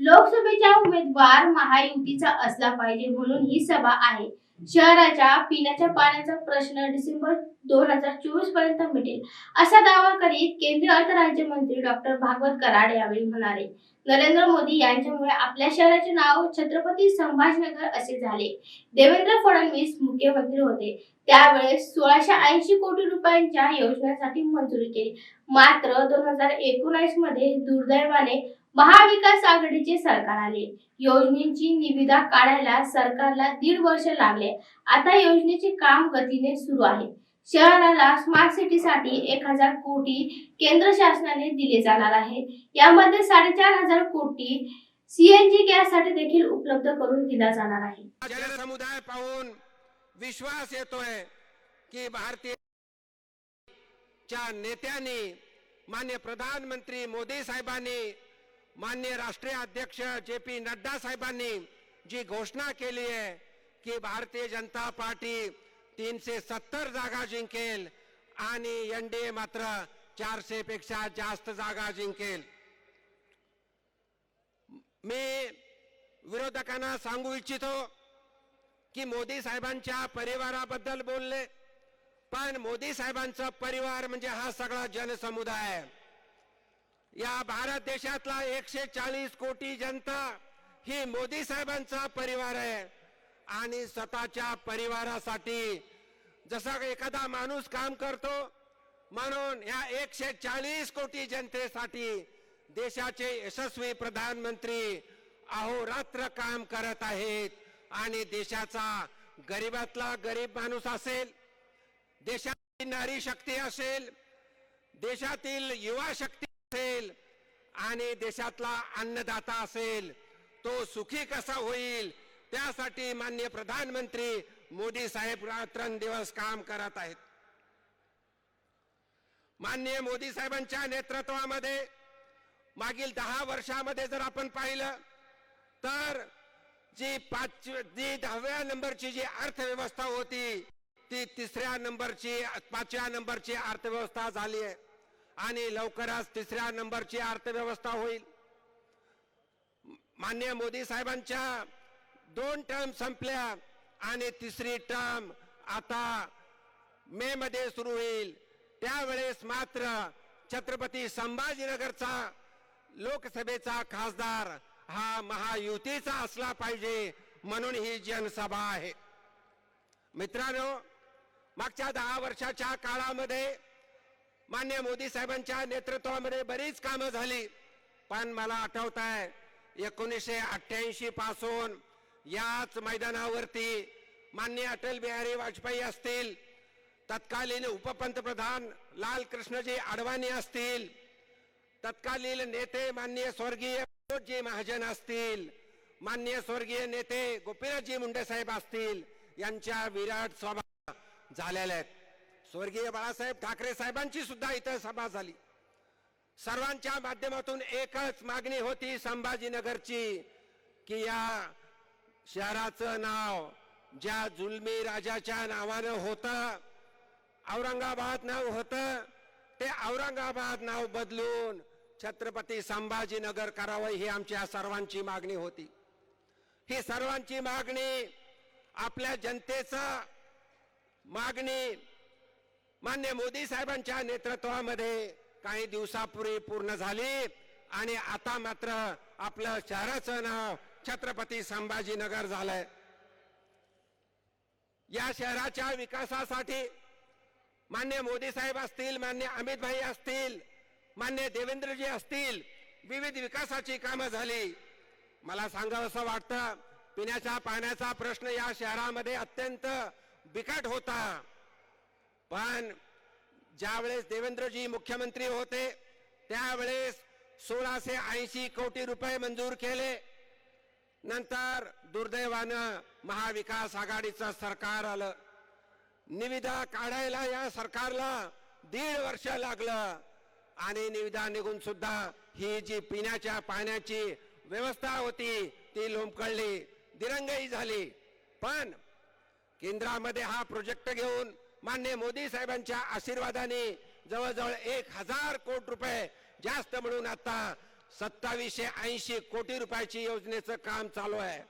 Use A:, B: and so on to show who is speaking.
A: लोकसभेचा उमेदवार महायुतीचा असला पाहिजे म्हणून ही सभा आहे. शहराच्या पिण्याच्या पाण्याचा प्रश्न डिसेंबर दोन हजार चोवीसपर्यंत मिटेल. असा दावा करीत केंद्रीय अर्थ राज्यमंत्री डॉक्टर भागवत कराड यावेळी म्हणाले नरेंद्र मोदी यांच्यामुळे आपल्या शहराचे नाव छत्रपती संभाजीनगर असे झाले. देवेंद्र फडणवीस मुख्यमंत्री होते. त्यावेळेस सोळाशे ऐंशी कोटी रुपयांच्या योजनांसाठी मंजुरी केली. मात्र दोन हजार एकोणीसमध्ये दुर्दैवाने महाविकास आघाडीचे सरकार आले. योजनेची निविदा काढायला सरकारला दीड वर्ष लागले. आता योजनेचे काम गतीने सुरू आहे. शहराला स्मार्ट सिटीसाठी एक हजार कोटी केंद्र शासनाने दिले जाणार आहे. यामध्ये साडेचार हजार कोटी सीएनजी गॅससाठी देखील उपलब्ध करून दिला जाणार आहे.
B: जनसमुदाय पाहून विश्वास येतोय की भारतीय च्या नेत्यांनी मान्य प्रधानमंत्री मोदी साहेबांनी मान्य राष्ट्रीय अध्यक्ष जे पी नड्डा साहेबांनी जी घोषणा केली आहे की भारतीय जनता पार्टी तीनशे सत्तर जागा जिंकेल आणि एन डी ए मात्र चारशे पेक्षा जास्त जागा जिंकेल मी विरोधकांना सांगू इच्छितो की मोदी साहेबांच्या परिवाराबद्दल बोलले पण मोदी साहेबांचा परिवार म्हणजे हा सगळा जनसमुदाय आहे. या भारत देशातला एकशे चाळीस कोटी जनता ही मोदी साहेबांचा परिवार आहे. आणि स्वतःच्या परिवारासाठी जसा एखादा माणूस काम करतो म्हणून या एकशे चाळीस कोटी जनतेसाठी देशाचे यशस्वी प्रधानमंत्री अहोरात्र काम करत आहेत. आणि देशाचा गरीबातला गरीब माणूस असेल देशातील नारी शक्ती असेल देशातील युवा शक्ती असेल आणि देशातला अन्नदाता असेल तो सुखी कसा होईल? त्यासाठी मान्य प्रधानमंत्री मोदी साहेब रात्रंदिवस काम करत आहेत. मान्य मोदी साहेबांच्या नेतृत्वामध्ये मागील दहा वर्षामध्ये जर आपण पाहिलं तर जी पाच जी दहाव्या नंबरची जी अर्थव्यवस्था होती ती तिसऱ्या नंबरची पाचव्या नंबरची अर्थव्यवस्था झाली आहे. आणि लवकरच तिसऱ्या नंबरची अर्थव्यवस्था होईल. मान्य मोदी साहेबांच्या दोन टर्म संपल्या आणि तिसरी टर्म आता मे मध्ये सुरू होईल. त्यावेळेस मात्र छत्रपती संभाजीनगरचा लोकसभेचा खासदार हा महायुतीचा असला पाहिजे म्हणून ही जनसभा आहे. मित्रांनो मागच्या दहा वर्षाच्या काळामध्ये मान्य मोदी साहेबांच्या नेतृत्वामध्ये बरीच कामं झाली. पण मला आठवत आहे एकोणीसशे अठ्ठ्याऐंशी पासून याच मैदानावरती मान्य अटल बिहारी वाजपेयी असतील तत्कालीन उपपंतप्रधान लाल कृष्णजी अडवाणी असतील तत्कालीन नेते मान्य स्वर्गीय मनोजी महाजन असतील मान्य स्वर्गीय नेते गोपीनाथजी मुंडे साहेब असतील यांच्या विराट सभा झालेल्या आहेत. स्वर्गीय बाळासाहेब ठाकरे साहेबांची सुद्धा इथं सभा झाली. सर्वांच्या माध्यमातून एकच मागणी होती संभाजीनगरची की या शहराचं नाव ज्या जुलमी राजाच्या नावानं होतं औरंगाबाद नाव होतं ते औरंगाबाद नाव बदलून छत्रपती संभाजीनगर करावं ही आमच्या सर्वांची मागणी होती. ही सर्वांची मागणी आपल्या जनतेचा मागणी मान्य मोदी साहेबांच्या नेतृत्वामध्ये काही दिवसापूर्वी पूर्ण झाली आणि आता मात्र आपलं शहराचं नाव छत्रपती संभाजीनगर झालंय. या शहराच्या विकासासाठी मान्य मोदी साहेब असतील मान्य अमित भाई असतील मान्य देवेंद्रजी असतील विविध विकासाची कामं झाली. मला सांगावं असं वाटतं पिण्याच्या पाण्याचा प्रश्न या शहरामध्ये अत्यंत बिकट होता. पण ज्यावेळेस देवेंद्रजी मुख्यमंत्री होते त्यावेळेस सोळाशे ऐंशी कोटी रुपये मंजूर केले. नंतर दुर्दैवानं महाविकास आघाडीचं सरकार आलं. निविदा काढायला या सरकारला दीड वर्ष लागलं आणि निविदा निघून सुद्धा ही जी पिण्याच्या पाण्याची व्यवस्था होती ती लोंबकळली दिरंगाई झाली. पण केंद्रामध्ये हा प्रोजेक्ट घेऊन मान्य मोदी साहेबांच्या आशीर्वादाने जवळजवळ एक हजार कोटी रुपये जास्त मिळून आता सत्तावीसशे ऐंशी कोटी रुपयाची योजनेचं काम चालू आहे.